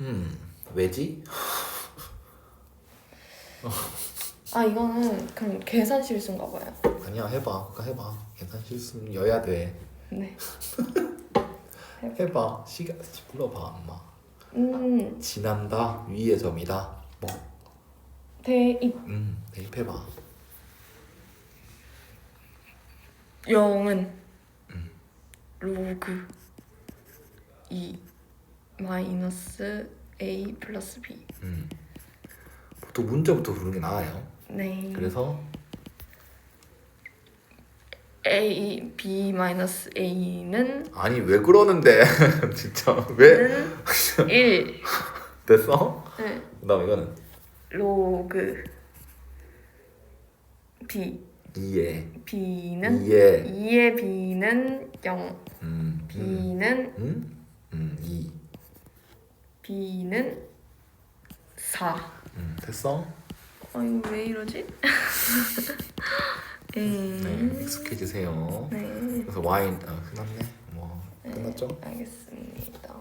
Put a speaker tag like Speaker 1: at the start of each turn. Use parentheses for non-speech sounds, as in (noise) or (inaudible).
Speaker 1: 음 왜지?
Speaker 2: 아 이거는 그럼 계산 실수인가 봐요.
Speaker 1: 아니야 해봐. 그거 해봐. 계산 실수여야 돼.
Speaker 2: 네. (laughs)
Speaker 1: 해봐. 시간 불러봐 엄마.
Speaker 2: 음.
Speaker 1: 지난다 위의 점이다. 뭐?
Speaker 2: 대입.
Speaker 1: 음, 대입해봐.
Speaker 2: 영은 로그 2 마이너스 a 플러스 b.
Speaker 1: 음. 보통 문자부터 부르는 게 나아요.
Speaker 2: 네.
Speaker 1: 그래서
Speaker 2: a b 마이너스 a는
Speaker 1: 아니 왜 그러는데? (laughs) 진짜. 왜?
Speaker 2: 1 (laughs)
Speaker 1: 됐어?
Speaker 2: 네.
Speaker 1: 그다음 이거는?
Speaker 2: 로그. B.
Speaker 1: 이에
Speaker 2: b는?
Speaker 1: 이에
Speaker 2: 2의 b는 0
Speaker 1: 음, 음,
Speaker 2: b는?
Speaker 1: 음, 음, 이,
Speaker 2: B는 4.
Speaker 1: 음, 됐어?
Speaker 2: 아 이거 왜 이러지? (laughs)
Speaker 1: 네.
Speaker 2: 네,
Speaker 1: 익숙해지세요.
Speaker 2: 네.
Speaker 1: 그래서 와인 아, 끝났네. 뭐
Speaker 2: 네,
Speaker 1: 끝났죠?
Speaker 2: 알겠습니다.